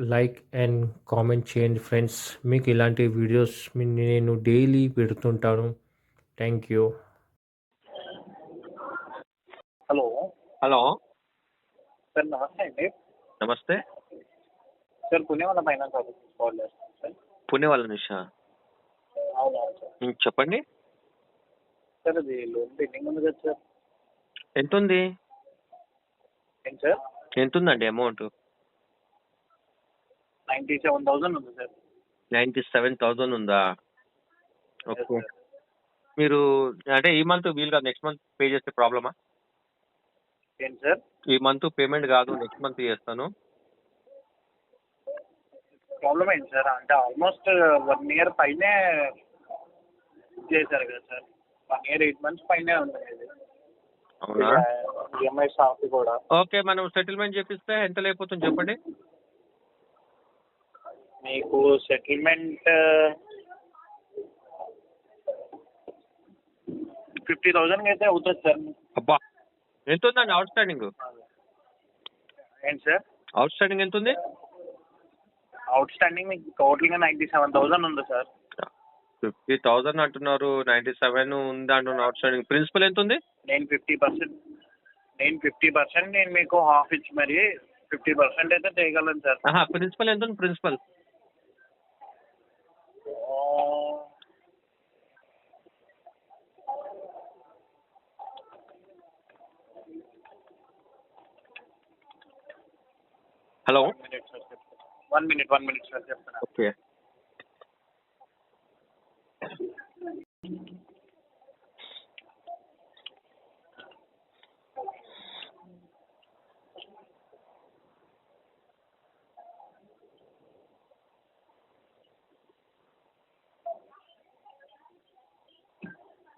like and comment చేయండి friends. మీకు ఇలాంటి వీడియోస్ మీ- నేను daily పెడుతుంటాను. Thank you. Hello. Hello. Sir నమస్తే అండి. నమస్తే. సార్ పుణ్య వాళ్ళ ఫైనాన్స్ ఆఫీస్ కాల్ చేస్తాను సార్. పుణె వాళ్ళ నిషా అవునవును సార్. ఉమ్, చెప్పండి. సార్ అది లోన్ పెండింగ్ ఉంది కదా సార్. ఎంత ఉంది ఏంటి సార్? ఎంత ఉందండి అమౌంట్? నైంటీ సెవెన్ థౌసండ్ ఉంది సార్. నైంటీ సెవెన్ థౌజండ్ ఉందా? ఓకే. మీరు అంటే ఈ మంత్ వీలు కాదు నెక్స్ట్ మంత్ పే చేస్తే ప్రాబ్లమా? ఏంటి సార్? ఈ మంత్ పేమెంట్ కాదు నెక్స్ట్ మంత్ చేస్తాను. ప్రాబ్లం ఏంటి సార్. అంటే ఆల్మోస్ట్ వన్ ఇయర్ పైనే చేశారు కదా sir. One year eight months పైనే ఉంది ఇది. అవునా? ఈఎంఐ స్టాఫ్ కూడా. ఓకే మనం సెటిల్మెంట్ చేపిస్తే ఎంత లేకపోతుంది చెప్పండి? మీకు సెటిల్మెంట్ ఫిఫ్టీ థౌసండ్కి అయితే అవుతుంది సార్. అబ్బా ఎంత ఉందండి అవుట్ స్టాండింగ్ ఏంటి సార్? అవుట్ స్టాండింగ్ ఎంత ఉంది అవుట్ స్టాండింగ్ మీకు టోటల్గా నైంటీ సెవెన్ థౌసండ్ ఉంది సార్. ఫిఫ్టీ థౌజండ్ అంటున్నారు నైంటీ సెవెన్ ఉంది అంటున్నారు అవుట్ స్టాండింగ్ ప్రిన్సిపల్ ఎంత ఉంది నేను ఫిఫ్టీ పర్సెంట్ నేను ఫిఫ్టీ పర్సెంట్ నేను మీకు హాఫ్ ఇచ్చి మరి ఫిఫ్టీ పర్సెంట్ అయితే చేయగలను సార్. ప్రిన్సిపల్ ఎంత ఉంది principal hello. One minute one minute one minute sir చెప్తాను ఓకే.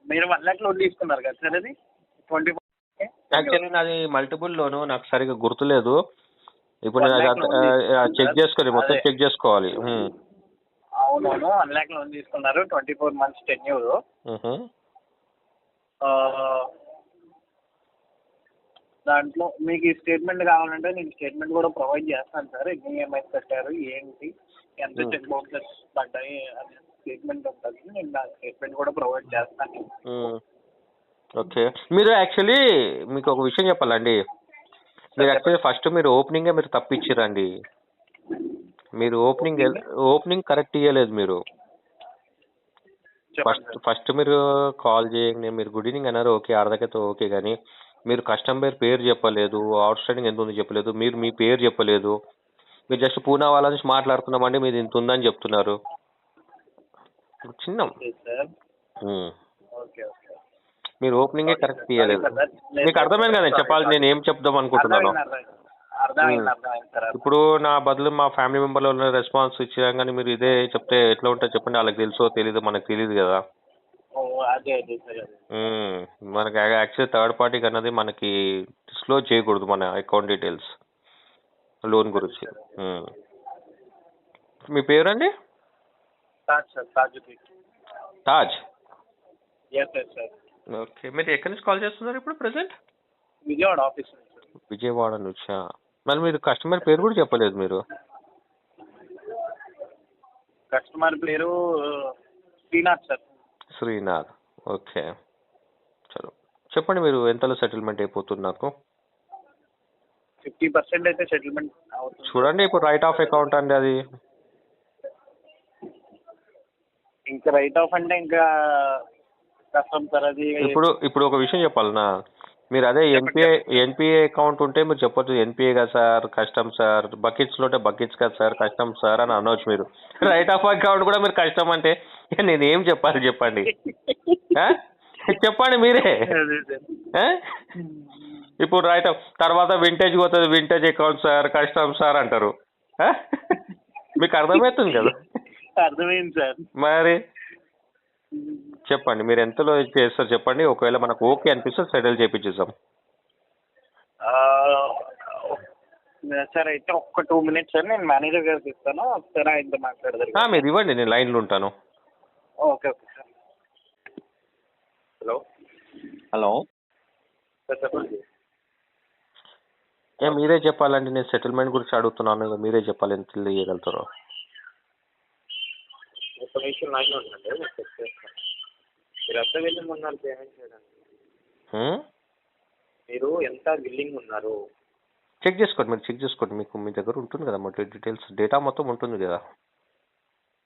మీరు వన్ ల్యాక్ లోన్ తీసుకున్నారు కదా సార్ అది? ట్వంటీ యాక్చువల్లీ నాది మల్టిపుల్ లోను నాకు సరిగ్గా గుర్తులేదు. ఇప్పుడు నేను చెక్? చేసుకోవాలి మొత్తం. చెక్ చేసుకోవాలి. అవునవును వన్ ల్యాక్ లోన్ తీసుకున్నారు ట్వంటీ ఫోర్ మంత్స్ టెన్యూర్. దాంట్లో మీకు ఈ స్టేట్మెంట్ కావాలంటే నేను స్టేట్మెంట్ కూడా ప్రొవైడ్ చేస్తాను సార్ ఎన్ని ఈఎంఐస్ కట్టారు ఏంటి ఎంత. చెక్ బౌన్సెస్ పడ్డాయి అనే స్టేట్మెంట్ ఉంటుంది నేను నా స్టేట్మెంట్ కూడా ప్రొవైడ్ చేస్తాను. ఓకే మీరు యాక్చువల్లీ మీకు ఒక విషయం చెప్పాలండి మీరు యాక్చువల్లీ ఫస్ట్ మీరు ఓపెనింగే మీరు తప్పించారండి మీరు ఓపెనింగ్ ఓపెనింగ్ కరెక్ట్ ఇవ్వలేదు మీరు. ఫస్ట్ ఫస్ట్ మీరు కాల్ చేయండి మీరు గుడ్ ఈవినింగ్ అన్నారు ఓకే అర్ధకైతే ఓకే కానీ మీరు కస్టమర్ పేరు చెప్పలేదు అవుట్ స్టాండింగ్ ఎంత ఉంది చెప్పలేదు మీరు మీ పేరు చెప్పలేదు. మీరు జస్ట్ పూనా వాళ్ళ నుంచి మాట్లాడుతున్నామండి మీది ఇంత ఉందని చెప్తున్నారు. చిన్న okay sir um. Okay okay మీరు ఓపెనింగే కరెక్ట్ that. మీకు అర్థమైంది కదా చెప్పాలి నేను ఏం చెప్దాం అనుకుంటున్నాను? ఇప్పుడు నా బదులు మా ఫ్యామిలీ మెంబర్ల రెస్పాన్స్ ఇచ్చినా కానీ మీరు ఇదే చెప్తే ఎట్లా ఉంటుందో చెప్పండి వాళ్ళకి తెలుసో తెలీదు మనకు తెలియదు కదా. మనకి యాక్చువల్లీ థర్డ్ పార్టీకి అన్నది మనకి డిస్క్లోజ్ చేయకూడదు మన అకౌంట్ డీటెయిల్స్ లోన్ గురించి. మీ పేరండి? తాజ్ ఓకే. మీరు ఎక్కడి నుంచి కాల్ చేస్తున్నారు ఇప్పుడు ప్రెసెంట్? విజయవాడ ఆఫీస్ విజయవాడ నుంచా? మరి మీరు కస్టమర్ పేరు కూడా చెప్పలేదు మీరు. కస్టమర్ పేరు శ్రీనాథ్ సార్. శ్రీనాథ్. ఓకే. చలో. చెప్పండి మీరు ఎంతలో సెటిల్మెంట్ అయిపోతుంది నాకు? ఫిఫ్టీ పర్సెంట్ అయితే సెటిల్మెంట్ అవుతుంది. చూడండి ఇప్పుడు రైట్ ఆఫ్ అకౌంట్ అండి అది. ఇంకా రైట్ ఆఫ్ అంటే ఇంకా కష్టం సార్ అది ఇప్పుడు ఇప్పుడు ఒక విషయం చెప్పాలనా మీరు అదే ఎన్పిఐ ఎన్పిఏ అకౌంట్ ఉంటే మీరు చెప్పొచ్చు ఎన్పిఏ కదా సార్ కష్టం సార్ బకెట్స్ ఉంటే బకెట్స్ కదా సార్ కష్టం సార్ అని అనవచ్చు మీరు. రైట్ ఆఫ్ అకౌంట్ కూడా మీరు కష్టం అంటే నేను ఏం చెప్పాలి చెప్పండి? చెప్పండి మీరే? ఇప్పుడు రైట్ ఆఫ్ తర్వాత వింటేజ్ పోతుంది వింటేజ్ అకౌంట్ సార్ కష్టం సార్ అంటారు? మీకు అర్థమవుతుంది కదా? అర్థమైంది సార్. మరి? చెప్పండి. మీరు ఎంతలో చేస్తారు చెప్పండి. ఒకవేళ మనకు ఓకే అనిపిస్తే సెటిల్ చేయించేద్దాం ఆ, సార్ అయితే ఒక్క టూ మినిట్స్ సార్ నేను మేనేజర్ గారికి ఇస్తాను. ఒకసారి ఆయనతో మాట్లాడదారు ఆ, మీరు ఇవ్వండి నేను లైన్లో ఉంటాను. Okay okay sir. Hello. Hello. Sir చెప్పండి. మీరే చెప్పాలండి. నేను సెటిల్మెంట్ గురించి అడుగుతున్నాను. మీరే చెప్పాలి ఎంత ఇవ్వగలుగుతారో ఒక నిమిషం లైన్లో ఉండండి. నేను చెక్ చేస్తాను మీరు ఎంత బిల్లింగ్ ఉన్నారు పేమెంట్ చేయడానికి? మీరు ఎంత బిల్లింగ్ ఉన్నారు? చెక్ చేసుకోండి మీరు చెక్ చేసుకోండి. మీకు మీ దగ్గర ఉంటుంది కదా మొత్తం డీటెయిల్స్ డేటా మొత్తం ఉంటుంది కదా.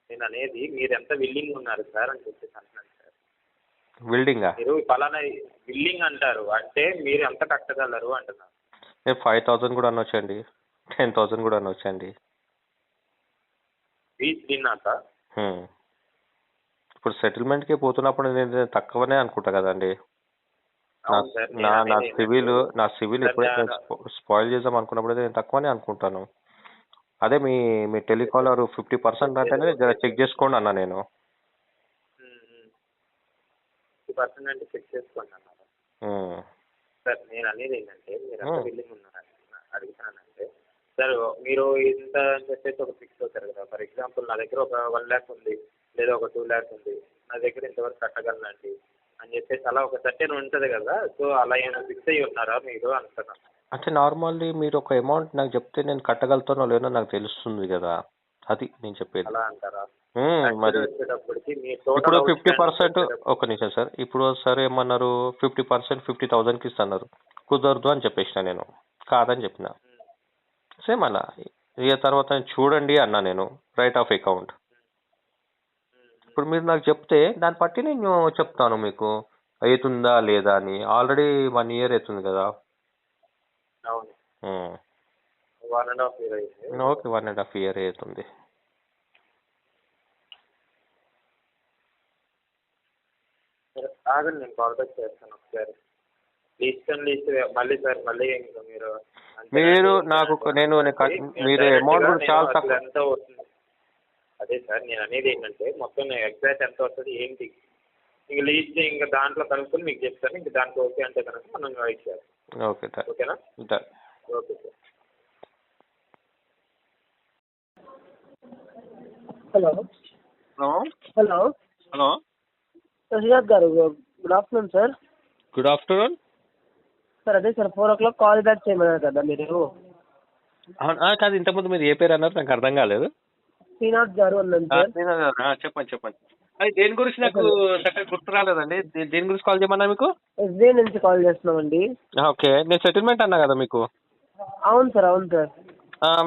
నేను అనేది మీరు ఎంత బిల్లింగ్ ఉన్నారు సార్ అని చెప్పేసి అంటున్నాను సార్. బిల్డింగా మీరు పలానా బిల్లింగ్ అంటారు. అంటే మీరు ఎంత కట్టగలరు అంటున్నారు. నేను ఫైవ్ థౌజండ్ కూడా అనొచ్చండి టెన్ థౌజండ్ కూడా అనొచ్చండి ఫీజ్ తిన్నాక. ఇప్పుడు సెటిల్మెంట్కి పోతున్నప్పుడు నేను తక్కువనే అనుకుంటా కదండి. నా అవును సార్ నేను నా అనేది సివిల్ నా సివిల్ సార్, ఎప్పుడైతే స్పాయిల్ చేద్దాం అనుకున్నప్పుడు నేను తక్కువనే అనుకుంటాను. అదే మీ మీ టెలికాలర్ ఫిఫ్టీ పర్సెంట్ అంటేనే జర చెక్ చేసుకోండి అన్న నేను. ఫిఫ్టీ పర్సెంట్ అంటే చెక్ చేసుకోండి అన్నారు. సార్ నేను అనేది ఏంటంటే మీరు ఉన్నారు అడుగుతున్నా- అడుగుతున్నానంటే సార్ మీరు ఇంత అని చెప్పేసి ఒక ఫిక్స్ అవుతారు కదా. ఫర్ ఎగ్జాంపుల్ నా దగ్గర ఒక వన్ ల్యాక్ ఉంది. లేదా ఒక టూ ల్యాక్ ఉంది. నా దగ్గర ఇంతవరకు కట్టగలనండి అని చెప్పేసి అలా ఒక సర్టెన్ ఉంటుంది కదా. సో అలా ఏమైనా ఫిక్స్ అయ్యి ఉన్నారా మీరు అంటున్నాను అంటే నార్మల్లీ మీరు ఒక అమౌంట్ నాకు చెప్తే నేను కట్టగలుగుతానో లేదో నాకు తెలుస్తుంది కదా. అది నేను చెప్పేది. అలా అంటారా? మరి ఇప్పుడు ఫిఫ్టీ పర్సెంట్ ఒక నిమిషం సార్. ఇప్పుడు సార్ ఏమన్నారు? ఫిఫ్టీ పర్సెంట్ ఫిఫ్టీ థౌజండ్కి ఇస్తున్నారు. కుదరదు అని చెప్పేసిన నేను. కాదని చెప్పిన. సేమ్ అలా. ఇక తర్వాత చూడండి అన్నా నేను. Write off account. ఇప్పుడు మీరు నాకు చెప్తే దాన్ని బట్టి నేను చెప్తాను మీకు. అవుతుందా లేదా అని. ఆల్రెడీ వన్ ఇయర్ అవుతుంది కదా. అవును. ఉమ్. వన్ అండ్ హాఫ్ ఇయర్ అయింది. Okay one and half year అవుతుంది. సరే, ఆగండి నేను కాల్ బ్యాక్ చేస్తాను ఒకసారి. లిస్ట్ అండ్ లిస్ట్ మళ్ళీ సార్ మళ్ళీ ఇంకా మీరు అంతేనా? మీరు నాకు ఒక- నేను నేను కట్- నేను మీరు amount గా కూడా చాలా తక్కువ- ఎంత అదే సార్ నేను అనేది ఏంటంటే మొత్తం ఎగ్జాక్ట్ ఎంత వస్తుంది ఏంటి? ఇంక లీస్ట్ ఇంకా దాంట్లో కనుక్కొని మీకు చెప్తాను. ఇంక దానికి ఓకే అంటే కనుక మనం చేస్తాం ఓకే డన్ ఓకేనా? Okay sir hello hello hello hello Shashikant గారు good afternoon sir good afternoon sir అదే sir four o'clock call back చేయమన్నారు కదా మీరు. కాదు ఇంతకుముందు మీరు ఏ పేరు అన్నారు నాకు అర్థం కాలేదు. శ్రీనాథ్ గారు చెప్పండి చెప్పండి. అది దేని గురించి నాకు చక్కగా గుర్తు రాలేదండి దేని గురించి కాల్ చేయమన్నా మీకు? ఎస్బీఐ నుంచి కాల్ చేస్తున్నామండి. ఓకే. నేను సెటిల్మెంట్ అన్నా కదా మీకు? అవును సార్ అవును సార్.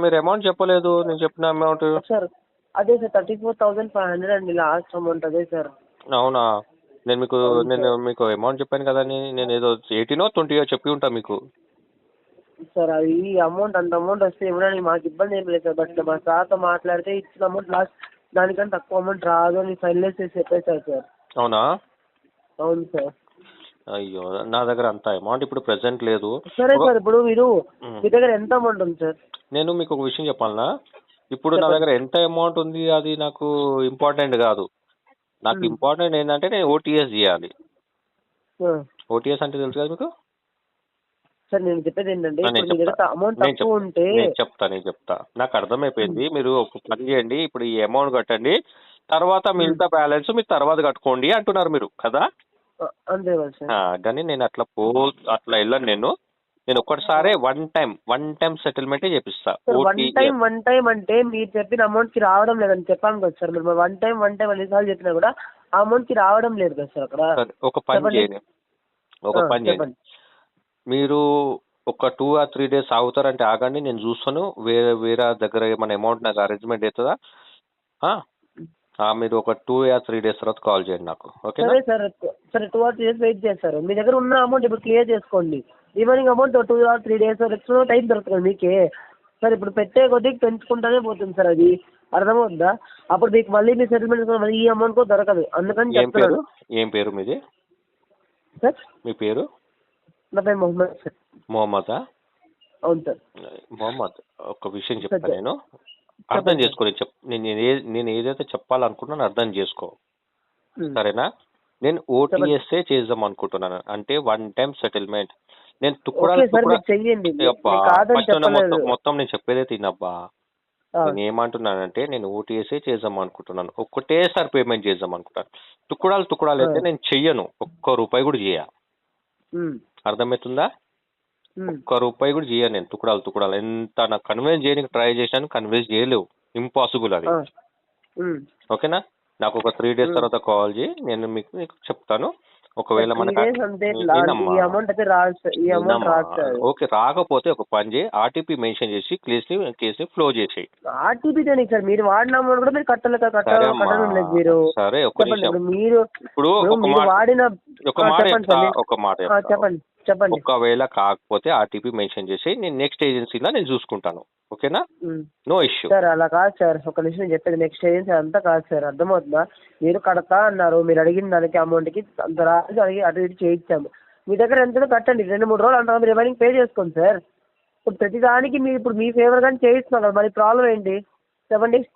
మీరు అమౌంట్ చెప్పలేదు. నేను చెప్పిన అమౌంట్ సార్ అదే sir thirty four thousand five hundred అండి లాస్ట్ అమౌంట్ అదే సార్. అవునా? నేను మీకు నేను. మీకు అమౌంట్ చెప్పాను కదా అని నేను ఏదో ఎయిటీనో ట్వంటీయో చెప్పి ఉంటా మీకు. సార్ అది అమౌంట్ అంత అమౌంట్ వస్తే ఇవ్వడానికి మాకు ఇబ్బంది ఏం లేదు సార్. బట్ మా సార్తో మాట్లాడితే ఇచ్చిన అమౌంట్ లాస్ట్ దానికంటే తక్కువ అమౌంట్ రాదు అని ఫైనలైజ్ చేసి చెప్పేశారు సార్. అవునా? అవును సార్. అయ్యో నా దగ్గర అంత అమౌంట్ ఇప్పుడు ప్రెసెంట్ లేదు. సరే సార్ ఇప్పుడు మీరు. మీ దగ్గర ఎంత అమౌంట్ ఉంది సార్? నేను మీకు ఒక విషయం చెప్పాలనా? ఇప్పుడు నా. దగ్గర ఎంత అమౌంట్ ఉంది అది నాకు ఇంపార్టెంట్ కాదు. నాకు. ఇంపార్టెంట్ ఏంటంటే నేను ఓటీఎస్ చేయాలి. ఓటీఎస్ అంటే తెలుసు కదా మీకు? సార్ నేను చెప్పేది ఏంటంటే. అమౌంట్ తక్కువ. ఉంటే నేను చెప్తా నేను చెప్తా. నాకు అర్థమైపోయింది. మీరు ఒక పని చేయండి ఇప్పుడు ఈ అమౌంట్ కట్టండి తర్వాత మిగతా బ్యాలెన్స్ మీరు తర్వాత కట్టుకోండి అంటున్నారు మీరు కదా? అంతే కానీ నేను అట్లా పో అట్లా వెళ్ళను నేను. నేను ఒక్కటిసారే వన్ టైం వన్ టైం సెటిల్మెంటే చేపిస్తా. వన్. టైం వన్ టైం అంటే మీరు చెప్పిన అమౌంట్కి రావడం లేదని చెప్పాను కదా సార్. మీరు వన్ టైం వన్ టైం ఎన్నిసార్లు చెప్పినా కూడా ఆ అమౌంట్కి రావడం లేదు కదా సార్ అక్కడ. ఒక పని. చేయండి. ఒక పని చేయండి. మీరు ఒక టూ ఆర్ త్రీ డేస్ ఆగుతారంటే ఆగండి నేను చూస్తాను. వేరే వేరే దగ్గర ఏమైనా అమౌంట్ నాకు అరేంజ్మెంట్ అవుతుందా? మీరు ఒక టూ ఆర్ త్రీ డేస్ తర్వాత కాల్ చేయండి నాకు. ఓకేనా? సరే సార్. సరే two or three days wait చేస్తారు మీ దగ్గర ఉన్న అమౌంట్ ఇప్పుడు క్లియర్ చేసుకోండి. Remaining amount two or three days next time దొరుకుతుంది మీకే. సార్ ఇప్పుడు పెట్టే కొద్దీ పెంచుకుంటానే పోతుంది సార్ అది. అర్థమవుతుందా? అప్పుడు మీకు మళ్ళీ మీ సెటిల్మెంట్ మళ్ళీ ఈ అమౌంట్ కూడా దొరకదు. అందుకని ఏం పేరు? చెప్తున్నాను. ఏం పేరు మీది? సార్? మీ పేరు? నా పేరు మొహమ్మద్ సార్. మొహమ్మదా? అవును సార్. మొహమ్మద్ ఒక విషయం చెప్తా. నేను. అర్థం. చేసుకో నేను చెప్ నేను ఏ నేను ఏదైతే చెప్పాలనుకున్నానో అర్థం చేసుకో. సరేనా? నేను ఓటీఎస్ఏ చేద్దాం అనుకుంటున్నాను. అంటే వన్ టైం సెటిల్మెంట్. నేను ఓకే తుక్కుడాలు సార్ తుక్కుడా మీరు చెయ్యండి. అబ్బా, నేను కాదని మొత్తం చెప్పలేదు. మొత్తం నేను చెప్పేదే తినబ్బా. ఆ, నేను ఏమంటున్నానంటే నేను ఓటీఎస్ఏ చేద్దాం అనుకుంటున్నాను. ఒక్కటేసారి పేమెంట్ చేద్దాం అనుకుంటాను తుక్కుడాలు తుక్కుడాలు అయితే. నేను చెయ్యను. ఒక్క రూపాయి కూడా చేయ. ఉమ్, అర్థమవుతుందా? ఒక్క రూపాయి కూడా చేయను నేను తుక్కుడాలు తుక్కుడాలు ఎంత నాకు కన్విన్స్ చేయడానికి ట్రై చేశాను కన్విన్స్ చేయలేవు. ఇంపాసిబుల్ అది. ఓకేనా? నాకు ఒక త్రీ డేస్. తర్వాత కాల్ చేయి నేను మీకు మీకు చెప్తాను. ఒకవేళ మనకు ఓకే రాకపోతే ఒక పని చేయి ఆర్టీపీ మెన్షన్ చేసి కేస్ని కేస్ని ఫ్లో చేసేయి. RTP sir? మీరు వాడిన కూడా మీరు కట్టాలి మీరు. సరే ఒక నిమిషం. మీరు ఇప్పుడు ఒక మాట వాడిన ఒక మాట ఒక మాట చెప్పండి. చెప్పండి. ఒకవేళ కాకపోతే ఆర్టీపీ మెన్షన్ చేసి నేను నెక్స్ట్ ఏజెన్సీలో నేను చూసుకుంటాను. ఓకేనా. No issue. సార్ అలా కాదు సార్. ఒక నిమిషం నేను చెప్పేది నెక్స్ట్ ఏజెన్సీ అంతా కాదు సార్. అర్థమవుతుందా? మీరు కడతా అన్నారు. మీరు అడిగిన దానికి అమౌంట్కి అంత రాజు అడిగి అటు ఇటు చేయించాము. మీ దగ్గర ఎంతనో కట్టండి. రెండు మూడు రోజులు అంటారు. రిమైనింగ్ పే చేసుకోండి సార్. ఇప్పుడు ప్రతి దానికి మీరు ఇప్పుడు మీ ఫేవర్ కానీ చేయిస్తున్నారు. కదా, మరి ప్రాబ్లం ఏంటి? చెప్పండి.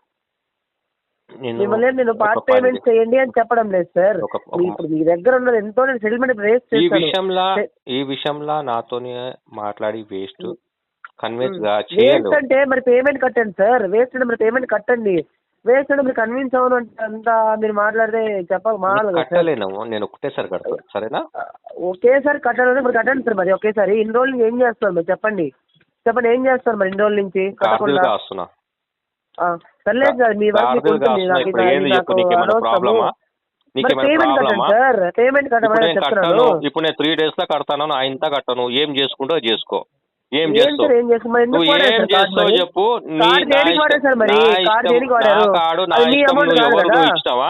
మిమ్మల్ని నేను పార్ట్ పేమెంట్ చేయండి అని చెప్పడం లేదు సార్. ఇప్పుడు మీ దగ్గర ఉన్నది ఎంతో నేను సెటిల్మెంట్ రేస్ ఈ విషయంలో ఈ విషయంలో నాతోనే మాట్లాడి వేస్ట్ కన్విన్స్ వేస్ట్ అంటే మరి పేమెంట్ కట్టండి సార్. వేస్ట్ అంటే మరి పేమెంట్ కట్టండి. వేస్ట్ అంటే మీరు కన్విన్స్ అవ్వను అంటే అంతా మీరు మాట్లాడితే చెప్పాలి సార్. కట్టలేను నేను ఒకటేసారి కడతాను. సరేనా? ఒకేసారి కట్టాలంటే ఇప్పుడు కట్టండి సార్ మరి. ఒకేసారి ఇన్ని రోజులు ఏం చేస్తారు మరి చెప్పండి. చెప్పండి ఏం చేస్తారు మరి ఇన్ని రోజుల నుంచి? కట్టకుండా? సర్లేదు సార్ మీ వరకు ఇప్పుడు సార్ పేమెంట్ కట్టమని నేను ఇప్పుడు త్రీ డేస్లో కడతాను ఇంత కట్టను ఏం చేసుకుంటో చేసుకో. ఏం చేస్తావు? నువ్వు ఏం చేస్తావు? చెప్పు? కాడు నా ఇష్టం నువ్వు ఎవరు ఇచ్చినావా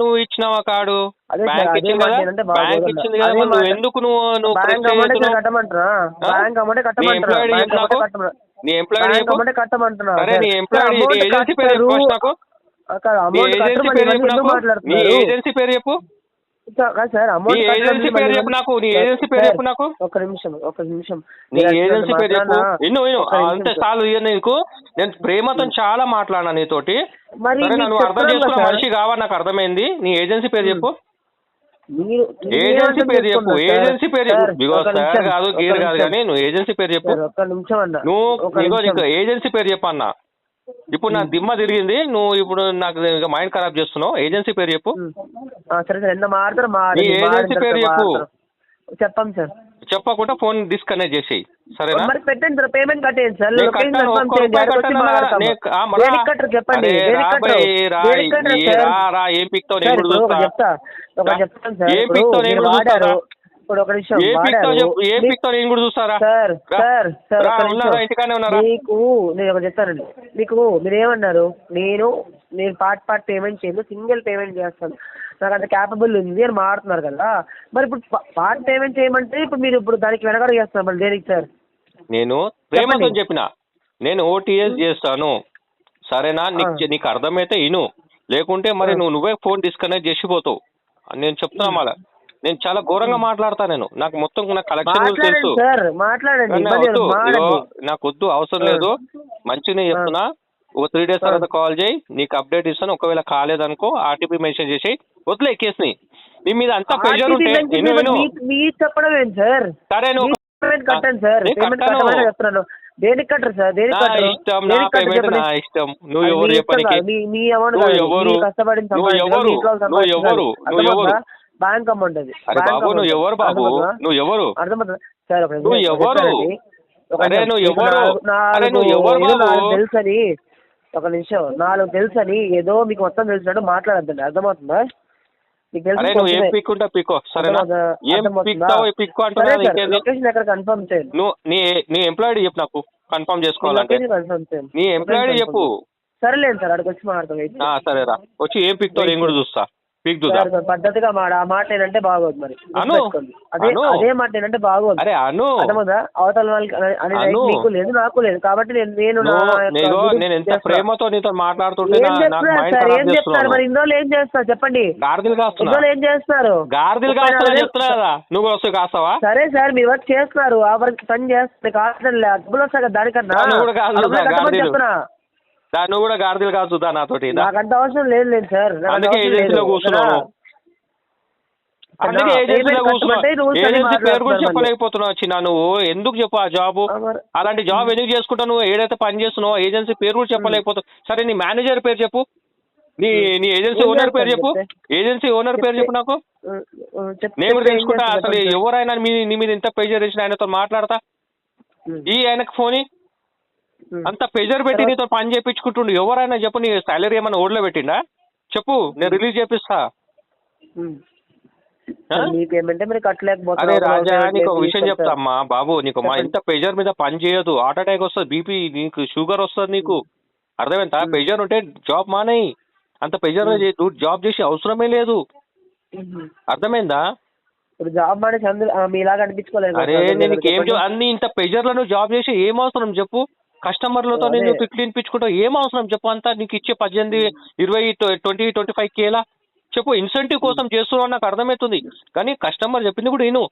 నువ్వు ఇచ్చినావా కార్డు? అదే సార్, బ్యాంక్ ఇచ్చింది కదా? బ్యాంక్. ఇచ్చింది కదా నువ్వు. ఎందుకు నువ్వు నువ్వు నీ కట్టమని నీ ఏజెన్సీ పేరు చెప్పు నాకు. నీ ఏజెన్సీ పేరు చెప్పు నాకు. నీ ఏజెన్సీ పేరు చెప్పు. కా- కాదు సార్ నీ అమౌంట్ ఏజెన్సీ పేరు చెప్పు నాకు. నీ ఏజెన్సీ పేరు చెప్పు నాకు. ఒక నిమిషం ఒక నిమిషం. నీ ఏజెన్సీ పేరు చెప్పు. అంతే. చాలు ఇయ్య నీకు. నేను ప్రేమతో చాలా మాట్లాడినా నీతోటి. మరి నన్ను అర్థం చేసుకున్న మనిషి కావా నాకు అర్థమైంది. నీ ఏజెన్సీ పేరు చెప్పు. మీరు ఏజెన్సీ పేరు చెప్పు? ఏజెన్సీ పేరు చెప్పు సార్ కాదు గీర్ కాదు. కానీ నువ్వు ఏజెన్సీ పేరు చెప్పు సార్, ఒక్క నిమిషం అన్న నువ్వు. నీకు ఏజెన్సీ పేరు చెప్పు అన్న ఇప్పుడు నా దిమ్మ తిరిగింది నువ్వు ఇప్పుడు నాకు ఇంకా మైండ్ ఖరాబ్ చేస్తున్నావు ఏజెన్సీ పేరు చెప్పు సరే సార్ ఎంత మారుతారు నీ ఏజెన్సీ పేరు చెప్పు. చెప్పండి సార్ చెప్పకుండా ఫోన్ డిస్కనెక్ట్ చేసేయి. సరేనా? మరి పెట్టండి సార్ పేమెంట్ కట్టేయండి సార్. లొకేషన్ కన్ఫర్మ్ చేయండి. వచ్చి కట్టరు చెప్పండి. కట్టరు కట్టరు సార్ నేను. చెప్తా ఒక. చెప్తాను సార్. ఇప్పుడు మీరు వాడారు? ఇప్పుడు ఒక నిమిషం ఏ పిక్తావు వాడారు చెప్పు ఏ మీ- పిక్తావు నేను కూడా చూస్తారా? సార్ రా. సార్ సార్ రా, ఒక్క ఉన్నారా నిమిషం. ఇంటికానే ఉన్నారా? మీకు నేను ఒకటి చెప్తానండి మీకు మీరు ఏమన్నారు నేను నేను పార్ట్ పార్ట్ పేమెంట్ చేయను సింగిల్ పేమెంట్ చేస్తాను. నాకు అంత క్యాపబుల్ ఉంది అని మాట్లాడుతున్నారు కదా. మరి ఇప్పుడు పార్ట్ పేమెంట్ చేయమంటే ఇప్పుడు మీరు ఇప్పుడు దానికి వెనకడ చేస్తున్నారు మరి దేనికి సార్? నేను ప్రేమతో చెప్పండి. చెప్పిన. నేను ఓటీఎస్ చేస్తాను. సరేనా? నీకు. నీకు అర్థమైతే ఇను. లేకుంటే మరి. నువ్వు నువ్వే ఫోన్ డిస్కనెక్ట్ చేసిపోతావు నేను చెప్తున్నా మళ్ళా. నేను చాలా ఘోరంగా మాట్లాడతా నేను. నాకు మొత్తం నా కలెక్షన్ తెలుసు. నాకు వద్దు అవసరం. లేదు. మంచిగా చెప్తున్నా. ఒక త్రీ డేస్. తర్వాత కాల్ చేయి. నీకు అప్డేట్ ఇస్తాను. ఒకవేళ కాలేదనుకో ఆర్టీపీ మెన్షన్ చేసి వదిలే కేసుని నీ. మీద అంత ప్రెషర్ ఉంటే సార్? నువ్వు సార్. కట్టను. దేనికి కట్టరు దేనికి ఇష్టం నువ్వు ఎవరు చెప్పడానికి నువ్వు? ఎవరు? బ్యాంక్ అమౌంట్ అది బాబు నువ్వు. ఎవరు బాబు అర్థమవుతుందా? నువ్వు ఎవరు అర్థమవుతుందా? సార్ ఒక నువ్వు నిమిషం ఎవరు? చెప్తానండి. ఒక అరే నిమిషం. నువ్వు మీకు ఎవరు? నాలుగు- అరే నువ్వు నాలుగు ఎవరు ఏదో బాబు? నాలుగు తెలుసని ఒక నిమిషం నాలుగు తెలుసని ఏదో మీకు మొత్తం తెలిసినట్టు మాట్లాడద్దండి అర్థమవుతుందా అరే నువ్వు ఏం. పిక్కుంటా పిక్కో సరేనా? ఏం? పిక్తావు పిక్కు అంటున్నా కన్ఫర్మ్ చేయండి నువ్వు నీ చెప్పు నాకు కన్ఫర్మ్ చేసుకోవాలంటే నీ చెప్పు. సరేలేండి సార్ అక్కడికి వచ్చి మాట్లాడతాం సరేరా వచ్చి ఏం పిక్తావు నేను కూడా చూస్తా పిక్ చూద్దా పద్ధతిగా మాట ఆ మాట ఏంటంటే బాగోదు మరి. అను. అదే. అదే మాట ఏంటంటే బాగోదు. అరే అను. అర్థమవుదా అవతల వాళ్ళకి. నీకు లేదు నాకు లేదు. కాబట్టి నేను నేను నేను ఎంత. ప్రేమతో నీతో మాట్లాడుతుంటే ఏం చెప్తున్నారు చెప్తారు మరి రోజులు ఏం చేస్తారు చెప్పండి. గార్దిల్ ఇన్ని కాస్తున్నా రోజులు ఏం చేస్తున్నారు? గార్దిల్ ముప్పై కాస్తున్నా నాలుగు చెప్తున్నా కదా నువ్వు వస్తే కాస్తావా? సరే సార్ మీ వర్క్ చేస్తున్నారు. ఆ వర్క్ పని చేస్తే కాదు డబ్బులు వస్తాయి కదా దానికన్నా. చెప్తున్నా. దా, నువ్వు కూడా గార్దిల్ కాస్తుదా నాతోటి దా. నాకు అంత అవసరం లేదు లేదు సార్. నాకు అంత అందుకే అవసరం ఏజెన్సీలో? అందుకే ఏజెన్సీలో Payment కూర్చున్నావు. కట్టమంటే rules అన్ని ఏజెన్సీ పేరు కూడా మాట్లాడుతున్నారు మళ్ళీ. చెప్పలేకపోతున్నావు చిన్న నువ్వు. ఎందుకు చెప్పు ఆ జాబ్? ఆ మరి. అలాంటి జాబ్ ఎందుకు చేసుకుంటావు నువ్వు? ఏదైతే పని చేస్తున్నావో ఏజెన్సీ పేరు కూడా చెప్పలేకపోతావు సరే నీ మేనేజర్ పేరు చెప్పు. నీ నీ ఏజెన్సీ ఏం ఓనర్ పేరు చెప్పు. చేస్తాను ఏజెన్సీ ఓనర్ పేరు చెప్పు నాకు. చెప్- నేను కూడా చెప్తే ఏం తెలుసుకుంటా. చేస్తారు అసలు చెప్పండి సార్. ఎవరైనా మీ నీ మీద ఇంత ప్రెజర్ చేసిన ఆయనతో మాట్లాడతా? ఉమ్, ఈ ఆయనకు ఫోన్. అంత ప్రెజర్ పెట్టి నీతో పని చేయించుకుంటుండు ఎవరైనా చెప్పు నీ సాలరీ ఏమైనా ఓడిలో పెట్టిండా? చెప్పు నేను రిలీజ్ చేపిస్తా. అరే రాజా నీకు ఒక విషయం. చెప్తా అమ్మా బాబు నీకు మా. ఇంత ప్రెజర్ మీద పని చేయదు హార్ట్ అటాక్ వస్తుంది బీపీ నీకు షుగర్ వస్తుంది నీకు. అర్థమైందా? ప్రెజర్ ఉంటే జాబ్ మానేయి. అంత ప్రెజర్ జాబ్ చేసే అవసరమే లేదు. అర్థమైందా? ఇప్పుడు జాబ్ మానేసి అందరూ ఆ, మీలాగా అనిపించుకోలేదు. అరే నేను అన్ని ఇంత ప్రెజర్లో నువ్వు జాబ్ చేసి ఏం అవసరం చెప్పు. కస్టమర్లతో. నేను తిట్లు వినిపించుకుంటావు ఏం అవసరం? చెప్పు అంతా నీకు ఇచ్చే పద్దెనిమిది ఇరవై ట్వంటీ ట్వంటీ ఫైవ్ కేలా? చెప్పు ఇన్సెంటివ్ కోసం చేస్తున్నావు నాకు అర్థమవుతుంది. కానీ కస్టమర్ చెప్పింది కూడా విను.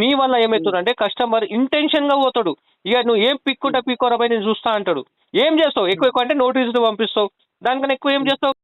నీ వల్ల ఏమవుతుంది అంటే కస్టమర్ ఇంటెన్షన్గా పోతాడు. ఇక నువ్వు ఏం పిక్కుంటా పిక్కోరా పోయి నేను చూస్తా అంటాడు. ఏం చేస్తావు? ఎక్కువ ఎక్కువ అంటే నోటీసులు పంపిస్తావు. దానికన్నా ఎక్కువ ఏం చేస్తావు?